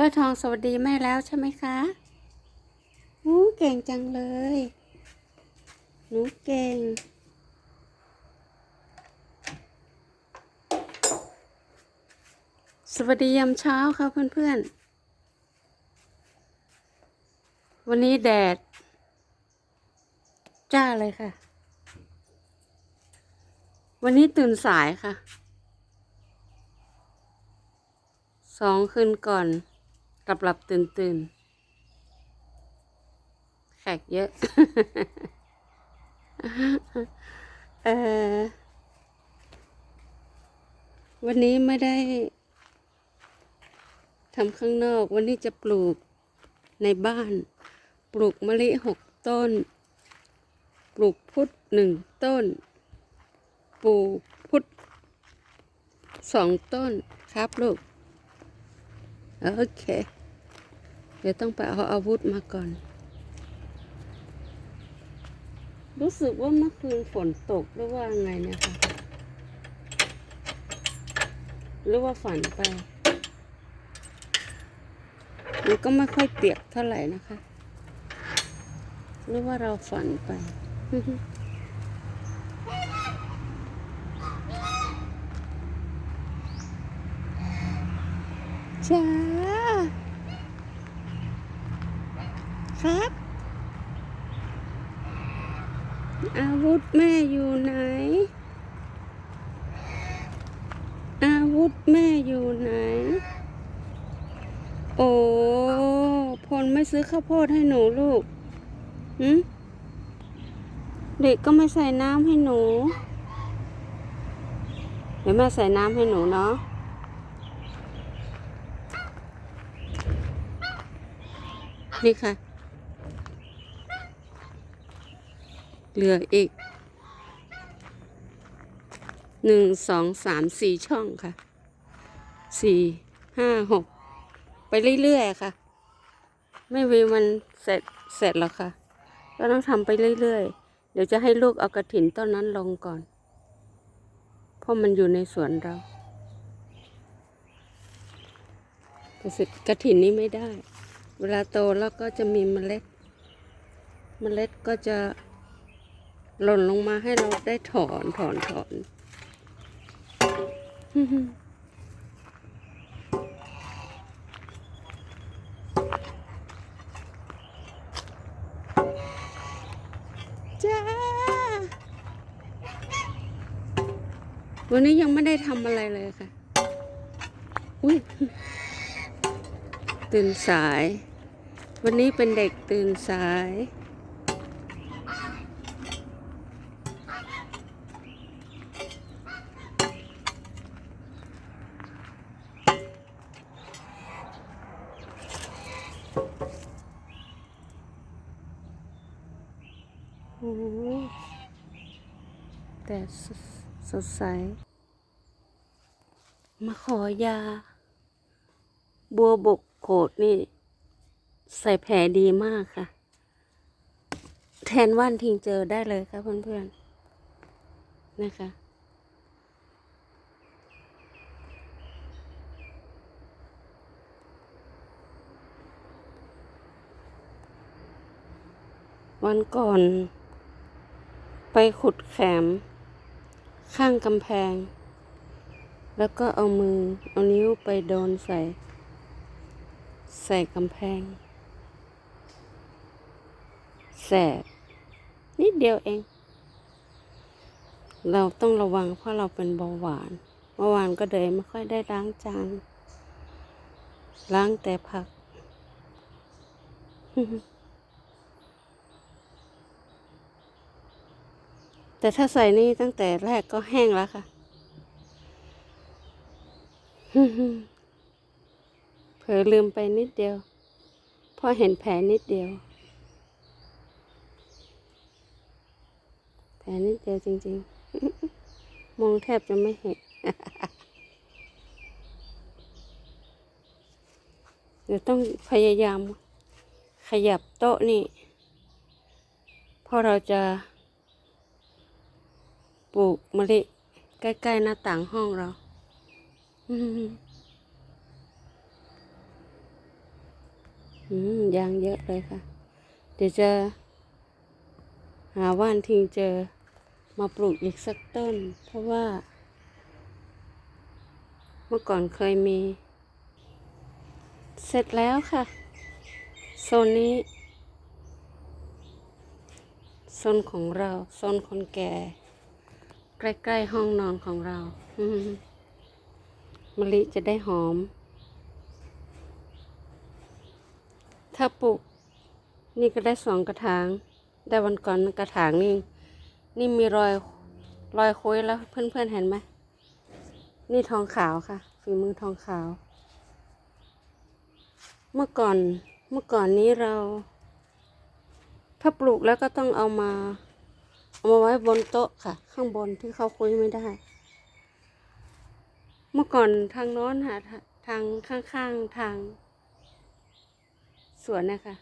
สร้อยทองสวัสดีแม่แล้วใช่ไหมคะอู้เก่งจังเลย หนูเก่ง สวัสดียามเช้าค่ะเพื่อนๆ วันนี้แดด จ้าเลยค่ะ วันนี้ตื่นสายค่ะสองคืนก่อน หลับหลับตื่นตื่นแขกเยอะ เออวันนี้ไม่ได้ทำข้างนอก วันนี้จะปลูกในบ้าน ปลูกมะลิหกต้น ปลูกพุทธหนึ่งต้น ปลูกพุทธสองต้นครับลูก โอเค เดี๋ยวต้องไปเอาอาวุธมาก่อน รู้สึกว่าเมื่อคืนฝนตกหรือว่าไงเนี่ยค่ะ หรือว่าฝันไป มันก็ไม่ค่อยเปียกเท่าไหร่นะคะ หรือว่าเราฝันไปจ้า ครับ อาวุ ธแม่อยู่ไหน อาวุธแม่อยู่ไหน โอ้พลไม่ซื้อข้าวโพดให้หนูลูกหืมเด็กก็ไม่ใส่น้ำให้หนู เดี๋ยวแม่ใส่น้ำให้หนูเนาะนี่ค่ะ เหลืออีก หนึ่งสองสามสี่ช่องค่ะสี่ห้าหกไปเรื่อยๆค่ะ ไม่มีวันเสร็จเสร็จหรอกค่ะ ก็ต้องทำไปเรื่อยๆ เดี๋ยวจะให้ลูกเอากระถินต้นนั้นลงก่อน เพราะมันอยู่ในสวนเราแต่สิกระถินนี้ไม่ได้ เวลาโตแล้วก็จะมีเมล็ด เมล็ดก็จะหล่นลงมาให้เราได้ถอนถอนถอน จ้า วันนี้ยังไม่ได้ทำอะไรเลยค่ะ อุ้ยตื่นสาย วันนี้เป็นเด็กตื่นสาย โอ้โหแต่ส สดใส มาขอยา บัวบกโขดนี่ ใส่แผลดีมากค่ะ แทนว่านทิ้งเจอได้เลยค่ะเพื่อนๆ นะคะวันก่อน ไปขุดแขม ข้างกำแพง แล้วก็เอามือ เอานิ้วไปโดนใส่ ใส่กำแพง แสบ นิดเดียวเอง เราต้องระวังเพราะเราเป็นเบาหวาน เมื่อวานก็เลยไม่ค่อยได้ล้างจาน ล้างแต่ผัก แต่ถ้าใส่นี่ตั้งแต่แรกก็แห้งแล้วค่ะ เผลอลืมไปนิดเดียว พอเห็นแผลนิดเดียว แผลนิดเดียวจริง ๆ มองแทบจะไม่เห็นเดี๋ยวต้องพยายามขยับโต๊ะนี่เพราะเราจะ ลูกมะลิใกล้ ๆ หน้าต่างห้องเราอืมอืมยางเยอะเลยค่ะ เดี๋ยวจะหาว่านทิ้งเจอมาปลูกอีกสักต้น เพราะว่า เมื่อก่อนเคยมี เสร็จแล้วค่ะ โซนนี้ โซนของเรา โซนคนแก่ ใกล้ๆห้องนอนของเรามมะลิจะได้หอม ถ้าปลูก นี่ก็ได้สองกระถาง ได้วันก่อนกระถางนี่ นี่มีรอยรอยคุยแล้วเพื่อนๆเห็นไหม นี่ทองขาวค่ะ ฝีมือทองขาว เมื่อก่อน เมื่อก่อนนี้เรา ถ้าปลูกแล้วก็ต้องเอามา เอามาไว้บนโต๊ะค่ะ ข้างบนที่เขาคุยไม่ได้ เมื่อก่อนทางโน้นค่ะทาทางข้างๆทาง สวนนะคะ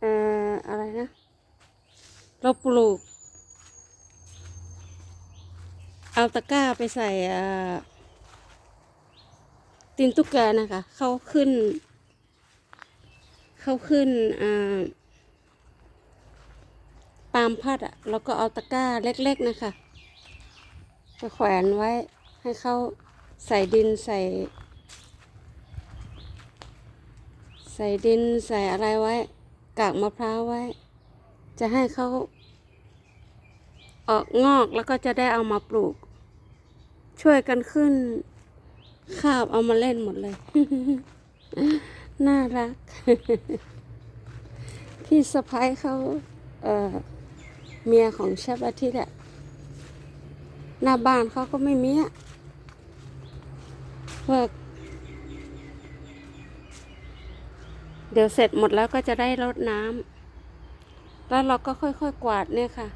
เอ่ออะไรนะ เราปลูก เอาตะกร้าไปใส่ตีนตุ๊กแกนะคะ เขาขึ้น เขาขึ้นอ่า ปาล์มพัดอะแล้วก็เอาตะกร้าเล็กๆนะคะไปแขวนไว้ให้เขาใส่ดินใส่ ใส่ดินใส่อะไรไว้ กากมะพร้าวไว้ จะให้เขาออกงอกแล้วก็จะได้เอามาปลูก ช่วยกันขึ้นคาบเอามาเล่นหมดเลย น่ารัก พี่สะพ้ายเขาเอ่อ เมียของเชฟอาทิตย์อะหน้าบ้านเขาก็ไม่มีอะเพื่อเดี๋ยวเสร็จหมดแล้วก็จะได้รดน้ำแล้วเราก็ค่อยๆกวาดเนี่ยค่ะ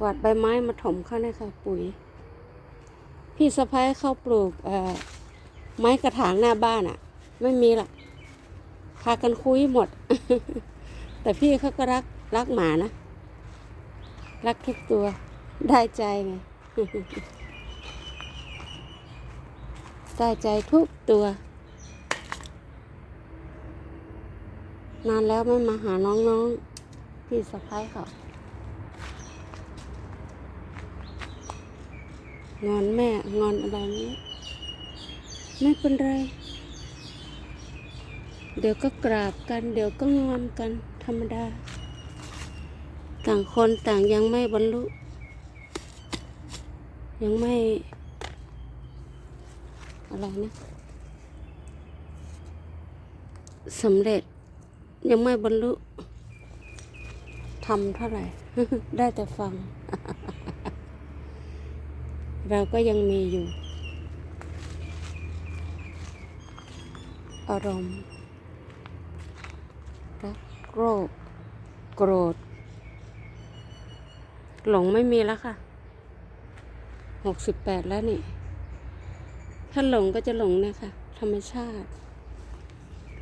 กวาดใบไม้มาถมเข้าเนี่ยค่ะ ปุ๋ย พี่สะพ้ายเขาปลูกเอ่อไม้กระถางหน้าบ้านอะไม่มีหรอกพากันคุยหมด แต่พี่เขาก็รักรักหมานะ รักทุกตัว ได้ใจไง ได้ใจทุกตัว นานแล้วไม่มาหาน้องๆพี่สะพ้ายเขางอนแม่ งอนอะไรนี้ไม่เป็นไร เดี๋ยวก็กราบกัน เดี๋ยวก็งอนกันธรรมดา ต่างคนต่างยังไม่บรรลุ ยังไม่ อะไรนะสำเร็จยังไม่บรรลุทำเท่าไหร่ ได้แต่ฟัง เราก็ยังมีอยู่ อารมณ์รักโกรธโกรธ หลงไม่มีแล้วค่ะหกสิบแปดแล้วนี่ ถ้าหลงก็จะหลงเนะคะธรรมชาติ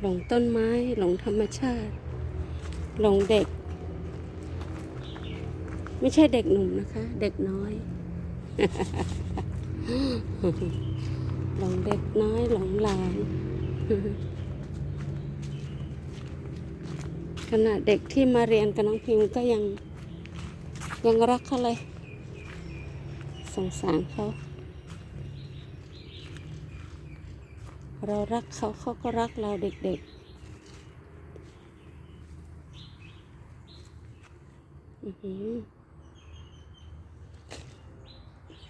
หลงต้นไม้ หลงธรรมชาติ หลงเด็ก ไม่ใช่เด็กหนุ่มนะคะ เด็กน้อย หลงเด็กน้อย หลงหลานขณะเด็กที่มาเรียนกับน้องพิมก็ยัง ยังรักเขาเลย สงสารเขา เรารักเขาเขาก็รักเราเด็กๆ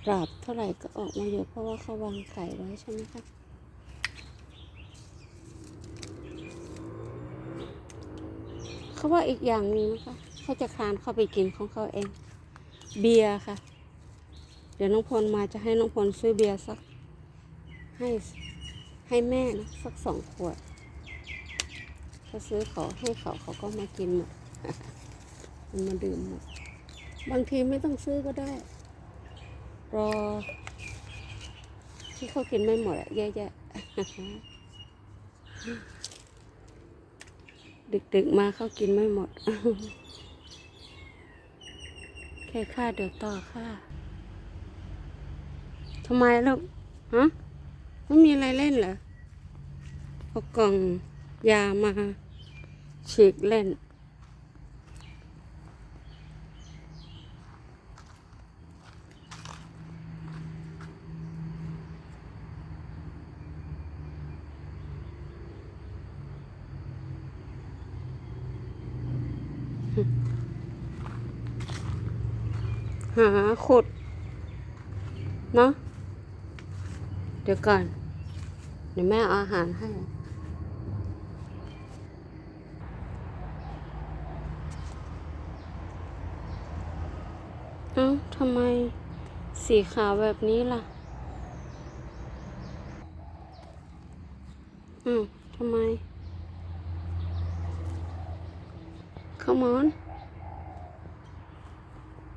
ปราบเท่าไหร่ก็ออกมาเยอะเพราะว่าเขาวางไข่ไว้ใช่ไหมคะเขาว่าอีกอย่างนึงนะคะเขาจะคลานเข้าไปกินของเขาเอง เบียร์ค่ะ เดี๋ยวน้องพลมาจะให้น้องพลซื้อเบียร์สัก ให้ให้แม่นะสักสองขวดถ้าซื้อเขาให้เขาเขาก็มากินหมดมันมาดื่มหมดบางทีไม่ต้องซื้อก็ได้ รอ ที่เขากินไม่หมดอะแย่ๆดึกๆมาเขากินไม่หมด ค่ค่าเดี๋ยวต่อค่าทำไมลูกฮะไม่มีอะไรเล่นเหรอเอากล่องยามาฉีกเล่น หาขุด เนาะเดี๋ยวก่อน เดี๋ยวแม่เอาอาหารให้ เอ้าทำไมสีขาวแบบนี้ล่ะอ้าวทำไม Come on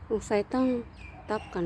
สงสัยต้องตับก่อน